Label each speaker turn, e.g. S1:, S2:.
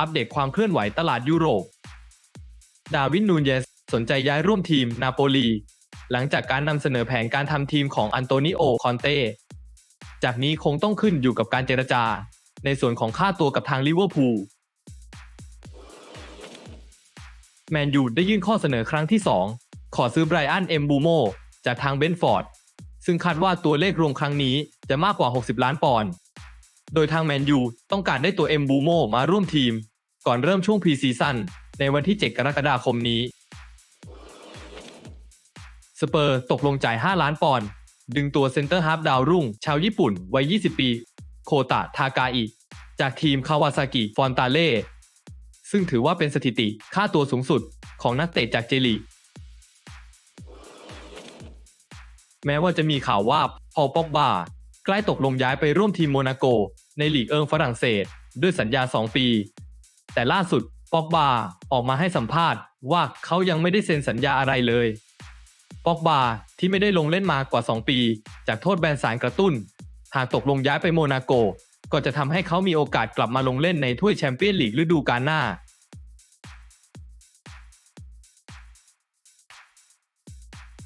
S1: อัปเดตความเคลื่อนไหวตลาดยุโรป ดาวินนูนเยสสนใจย้ายร่วมทีมนาโปลี หลังจากการนำเสนอแผนการทำทีมของอันโตนิโอ คอนเต้ จากนี้คงต้องขึ้นอยู่กับการเจรจา ในส่วนของค่าตัวกับทางลิเวอร์พูล แมนยูได้ยื่นข้อเสนอครั้งที่ 2 ขอซื้อไบรอัน เอ็มบูโม จากทางเบนฟอร์ด ซึ่งคาดว่าตัวเลขรวมครั้งนี้จะมากกว่า 60 ล้านปอนด์ โดยทางแมนยูต้องการได้ตัวเอ็มบูโมมาร่วมทีม ก่อนเริ่มช่วงพรีซีซั่นในวันที่ 7 กรกฎาคมนี้ สเปอร์ตกลงจ่าย 5 ล้านปอนด์ดึงตัวเซนเตอร์ฮาร์ฟดาวรุ่ง ชาวญี่ปุ่นวัย 20 ปี โคตะทากาอิจากทีมคาวาซากิฟอนตาเล่ซึ่งถือว่าเป็นสถิติค่าตัวสูงสุดของนักเตะจากเจลีแม้ว่าจะมีข่าวว่าพอลป็อกบา ล้ตกลงย้ายไปร่วมทีมโมนาโก ในลีกเอิงฝรั่งเศส ด้วยสัญญา 2 ปี แต่ล่าสุดปอกบาออกมาให้สัมภาษณ์ว่าเขายังไม่ได้เซ็นสัญญาอะไรเลยปอกบาที่ไม่ได้ลงเล่นมากว่า 2 ปี จากโทษแบนสารกระตุ้น หากตกลงย้ายไปโมนาโก ก็จะทำให้เขามีโอกาสกลับมาลงเล่นในถ้วยแชมเปี้ยนลีกฤดูกาลหน้า